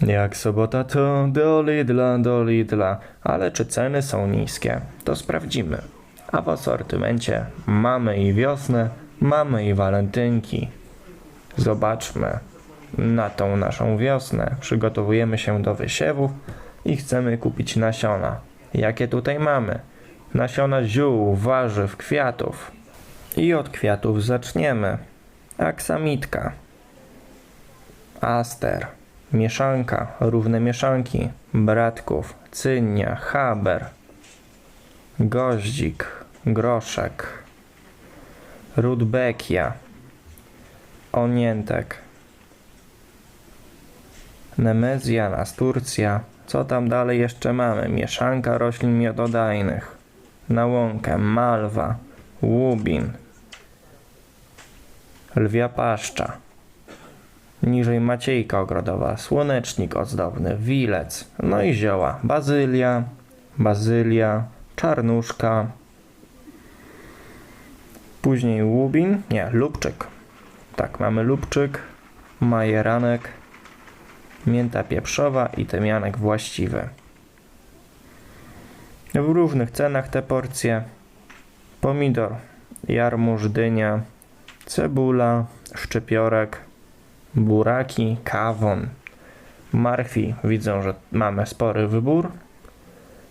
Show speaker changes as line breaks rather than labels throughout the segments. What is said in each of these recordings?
Jak sobota to do Lidla, do Lidla, ale czy ceny są niskie? To sprawdzimy. A w asortymencie mamy i wiosnę, mamy i walentynki. Zobaczmy na tą naszą wiosnę. Przygotowujemy się do wysiewów i chcemy kupić nasiona. Jakie tutaj mamy? Nasiona ziół, warzyw, kwiatów. I od kwiatów zaczniemy. Aksamitka. Aster, mieszanka, równe mieszanki, bratków, cynnia, haber, goździk, groszek, rudbekia, oniętek, nemezja, nasturcja, co tam dalej jeszcze mamy? Mieszanka roślin miododajnych, na łąkę, malwa, łubin, lwia paszcza, Niżej maciejka ogrodowa, słonecznik ozdobny, wilec, no i zioła, bazylia, bazylia, czarnuszka, później łubin, nie, lubczyk. Tak, mamy lubczyk, majeranek, mięta pieprzowa i tymianek właściwy. W różnych cenach te porcje. Pomidor, jarmuż, dynia, cebula, szczypiorek, buraki, kawon, marchwi. Widzą, że mamy spory wybór.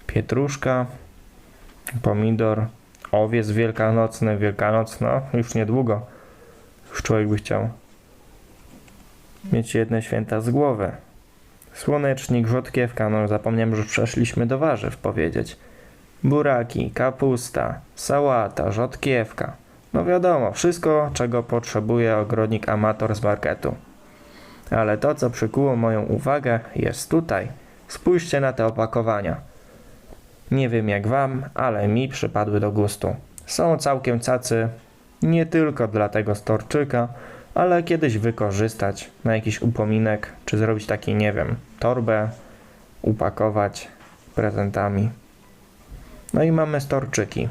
Pietruszka, pomidor, owiec wielkanocny, wielkanocno, już niedługo. Już człowiek by chciał mieć jedne święta z głowy. Słonecznik, rzodkiewka, no zapomniałem, że przeszliśmy do warzyw powiedzieć. Buraki, kapusta, sałata, rzodkiewka. No wiadomo, wszystko, czego potrzebuje ogrodnik amator z marketu. Ale to, co przykuło moją uwagę, jest tutaj. Spójrzcie na te opakowania. Nie wiem jak wam, ale mi przypadły do gustu. Są całkiem cacy, nie tylko dla tego storczyka, ale kiedyś wykorzystać na jakiś upominek, czy zrobić taki, nie wiem, torbę, upakować prezentami. No i mamy storczyki.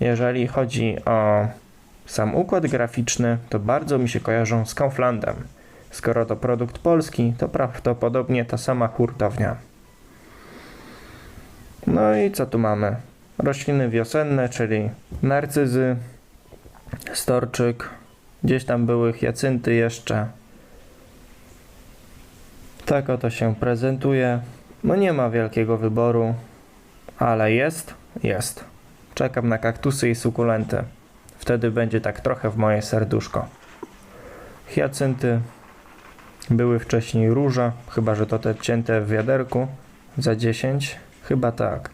Jeżeli chodzi o sam układ graficzny, to bardzo mi się kojarzą z Kauflandem. Skoro to produkt polski, to prawdopodobnie ta sama hurtownia. No i co tu mamy? Rośliny wiosenne, czyli narcyzy, storczyk, gdzieś tam były hiacynty jeszcze. Tak oto się prezentuje. No nie ma wielkiego wyboru, ale jest, jest. Czekam na kaktusy i sukulenty. Wtedy będzie tak trochę w moje serduszko. Hiacynty były wcześniej róże, chyba że to te cięte w wiaderku za 10, chyba tak.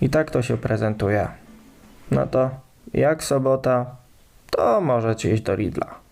I tak to się prezentuje. No to jak sobota, to możecie iść do Lidla.